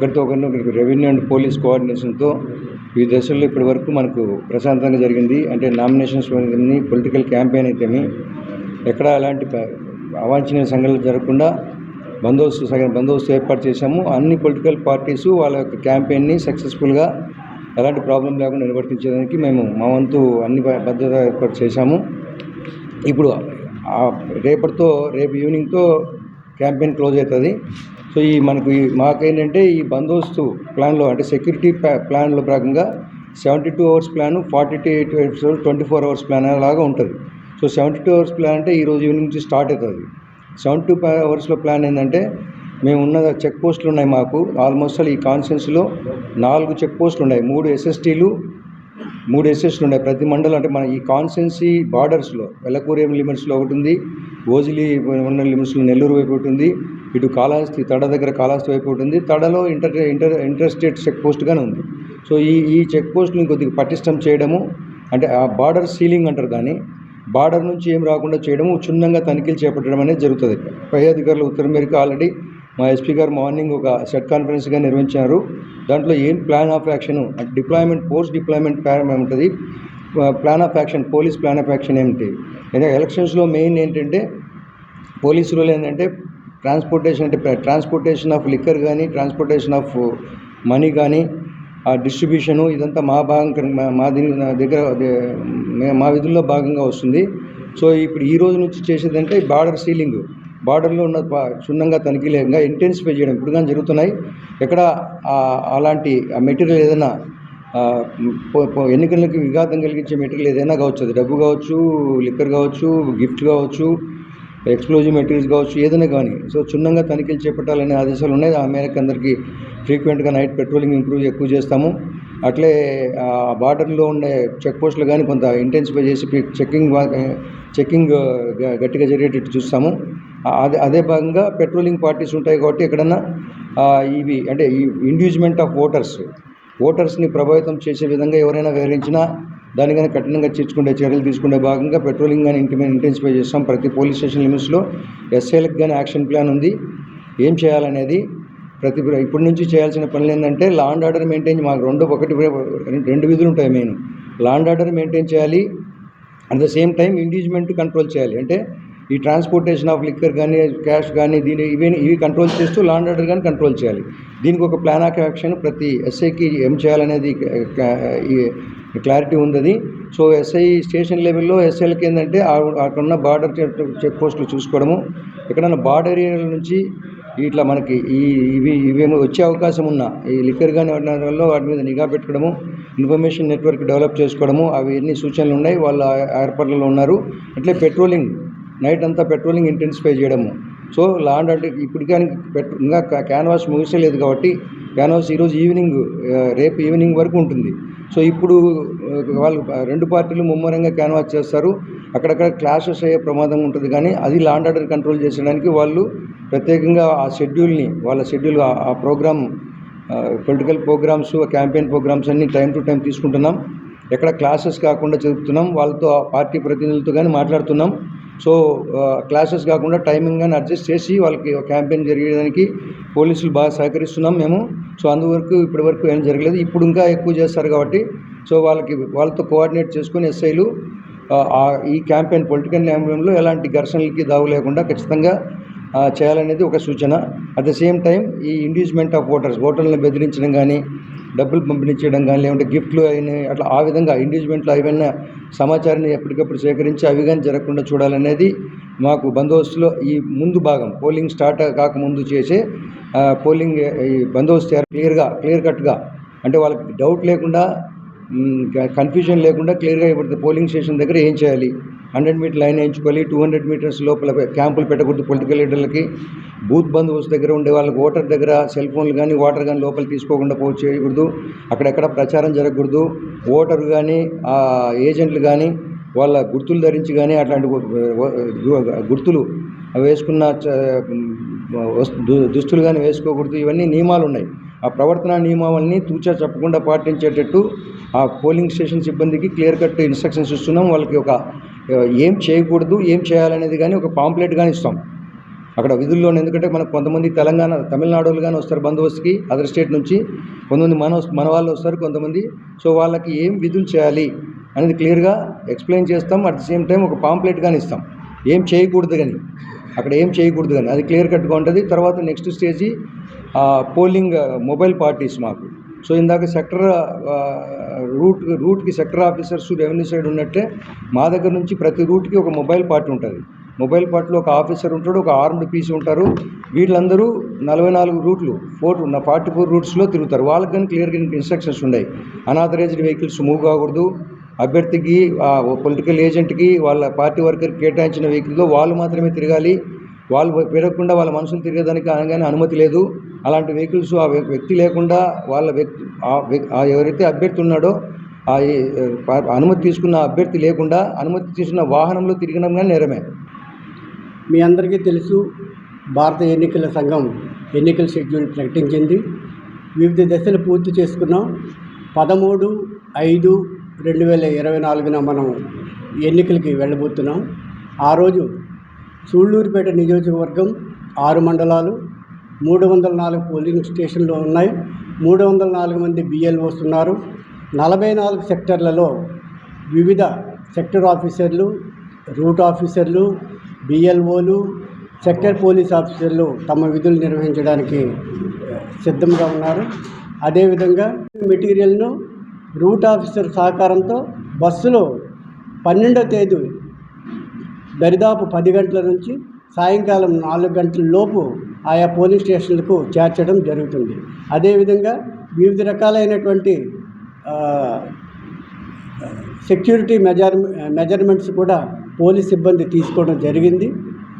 ఒకరితో ఒకరిని revenue and police కోఆర్డినేషన్తో ఈ దశల్లో ఇప్పటి వరకు మనకు ప్రశాంతంగా జరిగింది. అంటే నామినేషన్స్ పొలిటికల్ క్యాంపెయిన్ అయితేమి ఎక్కడ అలాంటి అవాంఛనీయ సంఘటనలు జరగకుండా బందోబస్తు సగం బందోబస్తు ఏర్పాటు చేశాము. అన్ని పొలిటికల్ పార్టీస్ వాళ్ళ యొక్క క్యాంపెయిన్ని సక్సెస్ఫుల్గా ఎలాంటి ప్రాబ్లం లేకుండా నిర్వర్తించడానికి మేము మా వంతు అన్ని భద్రత ఏర్పాటు చేశాము. ఇప్పుడు రేపటితో రేపు ఈవినింగ్తో క్యాంపెయిన్ క్లోజ్ అవుతుంది. సో ఈ మనకు ఈ మాకేంటంటే ఈ బందోబస్తు ప్లాన్లో అంటే సెక్యూరిటీ ప్లాన్లో భాగంగా seventy two hours plan forty two eight hours twenty four hours plan లాగా ఉంటుంది. So seventy two hours plan అంటే ఈ రోజు ఈవినింగ్ నుంచి స్టార్ట్ అవుతుంది. సెవెంటీ టూ అవర్స్లో ప్లాన్ ఏంటంటే మేము ఉన్న చెక్ పోస్టులు ఉన్నాయి మాకు. ఆల్మోస్ట్ ఈ కాన్స్టిట్యున్సీలో నాలుగు చెక్ పోస్టులు ఉన్నాయి. మూడు ఎస్ఎస్టీలు మూడు ఎస్ఎస్లు ఉన్నాయి. ప్రతి మండలం అంటే మన ఈ కాన్స్టెన్సీ బార్డర్స్లో వెల్లకూరేం లిమిట్స్లో ఒకటి ఉంది ఓజిలి ఉన్న లిమిట్స్లో నెల్లూరు వైపు ఒకటి ఉంది ఇటు కాళహస్తి తడ దగ్గర కాళహస్తి వైపు ఒకటి ఉంది తడలో inter inter inter state check పోస్ట్గానే ఉంది. సో ఈ ఈ చెక్ పోస్ట్ని కొద్దిగా పటిష్టం చేయడము అంటే ఆ బార్డర్ సీలింగ్ అంటారు దాన్ని బార్డర్ నుంచి ఏం రాకుండా చేయడము క్షుణ్ణంగా తనిఖీలు చేపట్టడం అనేది జరుగుతుంది. పై అధికారులు ఉత్తర అమెరికా ఆల్రెడీ మా ఎస్పీ గారు మార్నింగ్ ఒక సెట్ కాన్ఫరెన్స్గా నిర్వహించారు. దాంట్లో ఏం plan of action deployment post deployment plan ఉంటుంది plan of action police plan of action ఏమిటి? ఎందుకంటే ఎలక్షన్స్లో మెయిన్ ఏంటంటే పోలీసు రూల్ ఏంటంటే ట్రాన్స్పోర్టేషన్ అంటే ట్రాన్స్పోర్టేషన్ ఆఫ్ లిక్కర్ కానీ ట్రాన్స్పోర్టేషన్ ఆఫ్ మనీ కానీ ఆ డిస్ట్రిబ్యూషను ఇదంతా మా భాగం మా- మా నా దగ్గర మా విధుల్లో భాగంగా వస్తుంది. సో ఇప్పుడు ఈ రోజు నుంచి చేసేదంటే బార్డర్ సీలింగ్ బార్డర్లో ఉన్న క్షుణ్ణంగా తనిఖీలు ఇంకా ఇంటెన్సిఫై చేయడం ఇప్పుడు కానీ జరుగుతున్నాయి. ఎక్కడ ఆ- అలాంటి మెటీరియల్ ఏదైనా ఎన్నికలకి విఘాతం కలిగించే మెటీరియల్ ఏదైనా కావచ్చు. అది డబ్బు కావచ్చు లిక్కర్ కావచ్చు గిఫ్ట్ కావచ్చు ఎక్స్ప్లోజివ్ మెటీరియల్స్ కావచ్చు ఏదైనా కానీ. సో క్షుణ్ణంగా తనిఖీలు చేపట్టాలనే ఆదేశాలు ఉన్నాయి. ఆ మేరకు అందరికీ ఫ్రీక్వెంట్గా నైట్ పెట్రోలింగ్ ఇంప్రూవ్ ఎక్కువ చేస్తాము. అట్లే ఆ బార్డర్లో ఉండే చెక్ పోస్టులు కానీ కొంత ఇంటెన్సిఫై చేసి చెక్కింగ్ చెక్కింగ్ గట్టిగా జరిగేటట్టు చూస్తాము. అదే అదే భాగంగా పెట్రోలింగ్ పార్టీస్ ఉంటాయి కాబట్టి ఎక్కడన్నా ఇవి అంటే ఈ ఇండ్యూజ్మెంట్ ఆఫ్ ఓటర్స్ ఓటర్స్ని ప్రభావితం చేసే విధంగా ఎవరైనా వివరించినా దానికైనా కఠినంగా చేర్చుకునే చర్యలు తీసుకునే భాగంగా పెట్రోలింగ్ కానీ ఇంటి ఇంటెన్సిఫై చేస్తాం. ప్రతి పోలీస్ స్టేషన్ లిమిట్స్లో ఎస్ఐలకు కానీ యాక్షన్ ప్లాన్ ఉంది. ఏం చేయాలనేది ప్రతి ఇప్పటి నుంచి చేయాల్సిన పనులు ఏంటంటే లా అండ్ ఆర్డర్ మెయింటైన్ మాకు రెండు ఒకటి రెండు విధులు ఉంటాయి main law and order maintain చేయాలి. అట్ ద సేమ్ టైం ఇండివిజువల్మెంట్ కంట్రోల్ చేయాలి. అంటే ఈ ట్రాన్స్పోర్టేషన్ ఆఫ్ లిక్కర్ కానీ క్యాష్ కానీ దీని ఇవి ఇవి కంట్రోల్ చేస్తూ లాండ్ ఆర్డర్ కానీ కంట్రోల్ చేయాలి. దీనికి ఒక ప్లాన్ ఆఫ్ యాక్షన్ ప్రతి ఎస్ఐకి ఏం చేయాలనేది క్లారిటీ ఉంది సో ఎస్ఐ స్టేషన్ లెవెల్లో ఎస్ఐలకి ఏంటంటే అక్కడ ఉన్న బార్డర్ చెక్ పోస్టులు చూసుకోవడము. ఎక్కడన్నా బార్డర్ ఏరియాల నుంచి ఇట్లా మనకి ఈ ఇవి ఇవేమో వచ్చే అవకాశం ఉన్న ఈ లిక్కర్ కానీ వాటి వల్ల వాటి మీద నిఘా పెట్టుకోవడము ఇన్ఫర్మేషన్ నెట్వర్క్ డెవలప్ చేసుకోవడము అవి ఎన్ని సూచనలు ఉన్నాయి వాళ్ళ ఏర్పాట్లలో ఉన్నారు. అట్లే పెట్రోలింగ్ నైట్ అంతా పెట్రోలింగ్ ఇంటెన్సిఫై చేయడము. సో లాండ్ అంటే ఇప్పుడు కానీ పెట్ ఇంకా క్యాన్వాస్ ముగిసలేదు కాబట్టి క్యాన్వాస్ ఈరోజు ఈవినింగ్ రేపు ఈవినింగ్ వరకు ఉంటుంది. సో ఇప్పుడు వాళ్ళు రెండు పార్టీలు ముమ్మరంగా క్యాన్వాస్ చేస్తారు. అక్కడక్కడ క్లాషెస్ అయ్యే ప్రమాదం ఉంటుంది కానీ అది లాండ్ ఆర్డర్ కంట్రోల్ చేసడానికి వాళ్ళు ప్రత్యేకంగా ఆ షెడ్యూల్ని వాళ్ళ షెడ్యూల్ ఆ- program political programs campaign programs అన్ని టైం టు టైం తీసుకుంటున్నాం. ఎక్కడ క్లాసెస్ కాకుండా చదువుతున్నాం వాళ్ళతో ఆ పార్టీ ప్రతినిధులతో కానీ మాట్లాడుతున్నాం. సో క్లాసెస్ కాకుండా టైమింగ్ కానీ అడ్జస్ట్ చేసి వాళ్ళకి క్యాంపెయిన్ జరిగేదానికి పోలీసులు బాగా సహకరిస్తున్నాం మేము. సో అందువరకు ఇప్పటి వరకు ఏం జరగలేదు. ఇప్పుడు ఇంకా ఎక్కువ చేస్తారు కాబట్టి సో వాళ్ళకి వాళ్ళతో కోఆర్డినేట్ చేసుకొని ఎస్ఐలు ఈ క్యాంపెయిన్ పొలిటికల్ క్యాంపెయిన్లో ఎలాంటి ఘర్షణలకి దావు లేకుండా ఖచ్చితంగా చేయాలనేది ఒక సూచన. అట్ ద సేమ్ టైం ఈ ఇండ్యూస్మెంట్ ఆఫ్ ఓటర్స్ ఓటర్లను బెదిరించడం కానీ డబ్బులు పంపిణీ చేయడం కానీ లేకుంటే గిఫ్ట్లు అయినవి అట్లా ఆ విధంగా ఇండ్యూస్మెంట్లో ఏమైనా సమాచారాన్ని ఎప్పటికప్పుడు సేకరించి అవి కానీ జరగకుండా చూడాలనేది మాకు బందోబస్తులో ఈ ముందు భాగం పోలింగ్ స్టార్ట్ కాకముందు చేసే పోలింగ్ ఈ బందోబస్తు క్లియర్గా క్లియర్ కట్గా అంటే వాళ్ళకి డౌట్ లేకుండా కన్ఫ్యూజన్ లేకుండా క్లియర్గా ఇప్పుడు పోలింగ్ స్టేషన్ దగ్గర ఏం చేయాలి? హండ్రెడ్ మీటర్ లైన్ వేయించుకోవాలి. టూ హండ్రెడ్ మీటర్స్ లోపల క్యాంపులు పెట్టకూడదు పొలిటికల్ లీడర్లకి బూత్ బందోబస్తు దగ్గర ఉండే వాళ్ళకి ఓటర్ దగ్గర సెల్ ఫోన్లు కానీ వాటర్ కానీ లోపల తీసుకోకుండా పో చేయకూడదు. అక్కడెక్కడ ప్రచారం జరగకూడదు. ఓటర్ కానీ ఏజెంట్లు కానీ వాళ్ళ గుర్తులు ధరించి కానీ అట్లాంటి గుర్తులు వేసుకున్న వస్తు దుస్తులు కానీ వేసుకోకూడదు. ఇవన్నీ నియమాలు ఉన్నాయి. ఆ ప్రవర్తన నియమావళిని తూచా చెప్పకుండా పాటించేటట్టు ఆ పోలింగ్ స్టేషన్ సిబ్బందికి క్లియర్ కట్ ఇన్స్ట్రక్షన్స్ ఇస్తున్నాం. వాళ్ళకి ఒక ఏం చేయకూడదు ఏం చేయాలనేది కానీ ఒక పాంప్లెట్ కానీ ఇస్తాం. అక్కడ విధుల్లోనే ఎందుకంటే మనకు కొంతమంది తెలంగాణ తమిళనాడు కానీ వస్తారు బందోబస్తుకి అదర్ స్టేట్ నుంచి కొంతమంది మన మన వాళ్ళు వస్తారు కొంతమంది. సో వాళ్ళకి ఏం విధులు చేయాలి అనేది క్లియర్గా ఎక్స్ప్లెయిన్ చేస్తాం. అట్ ద సేమ్ టైం ఒక పాంప్లెట్ కానీ ఇస్తాం. ఏం చేయకూడదు కానీ అక్కడ ఏం చేయకూడదు కానీ అది క్లియర్ కట్గా ఉంటుంది. తర్వాత నెక్స్ట్ స్టేజీ పోలింగ్ మొబైల్ పార్టీస్ మాకు. సో ఇందాక సెక్టర్ రూట్ రూట్కి సెక్టర్ ఆఫీసర్స్ రెవెన్యూ సైడ్ ఉన్నట్టే మా దగ్గర నుంచి ప్రతి రూట్కి ఒక మొబైల్ పార్టీ ఉంటుంది. మొబైల్ పార్టీలో ఒక ఆఫీసర్ ఉంటాడు ఒక ఆర్మ్డ్ పీసీ ఉంటారు. వీళ్ళందరూ నలభై నాలుగు రూట్లు ఫోర్ ఫార్టీ ఫోర్ రూట్స్లో తిరుగుతారు. వాళ్ళకి కానీ క్లియర్గా ఇన్స్ట్రక్షన్స్ ఉన్నాయి. అనాథరైజ్డ్ వెహికల్స్ మూవ్ కాకూడదు. అభ్యర్థికి పొలిటికల్ ఏజెంట్కి వాళ్ళ పార్టీ వర్కర్కి కేటాయించిన వెహికల్లో వాళ్ళు మాత్రమే తిరగాలి. వాళ్ళు పెరగకుండా వాళ్ళ మనుషులు తిరగడానికి అనగానే అనుమతి లేదు. అలాంటి వెహికల్స్ ఆ వ్యక్తి లేకుండా వాళ్ళ వ్యక్తి ఆ ఎవరైతే అభ్యర్థి ఉన్నాడో ఆ అనుమతి తీసుకున్న అభ్యర్థి లేకుండా అనుమతి తీసుకున్న వాహనంలో తిరిగడం కానీ నేరమే. మీ అందరికీ తెలుసు భారత ఎన్నికల సంఘం ఎన్నికల షెడ్యూల్ ప్రకటించింది. వివిధ దశలు పూర్తి చేసుకున్నాం. పదమూడు ఐదు రెండు వేల ఇరవై నాలుగున మనం ఎన్నికలకి వెళ్ళబోతున్నాం. ఆ రోజు సూళ్ళూరుపేట నియోజకవర్గం ఆరు మండలాలు మూడు వందల నాలుగు పోలింగ్ స్టేషన్లు ఉన్నాయి. మూడు వందల నాలుగు మంది బిఎల్ఓస్ ఉన్నారు. నలభై నాలుగు సెక్టర్లలో వివిధ సెక్టర్ ఆఫీసర్లు రూట్ ఆఫీసర్లు బిఎల్ఓలు సెక్టర్ పోలీస్ ఆఫీసర్లు తమ విధులు నిర్వహించడానికి సిద్ధంగా ఉన్నారు. అదేవిధంగా మెటీరియల్ను రూట్ ఆఫీసర్ సహకారంతో బస్సులో పన్నెండో తేదీ దరిదాపు పది గంటల నుంచి సాయంకాలం నాలుగు గంటల లోపు ఆయా పోలీస్ స్టేషన్లకు చేర్చడం జరుగుతుంది. అదేవిధంగా వివిధ రకాలైనటువంటి సెక్యూరిటీ మెజర్ మెజర్మెంట్స్ కూడా పోలీస్ సిబ్బంది తీసుకోవడం జరిగింది.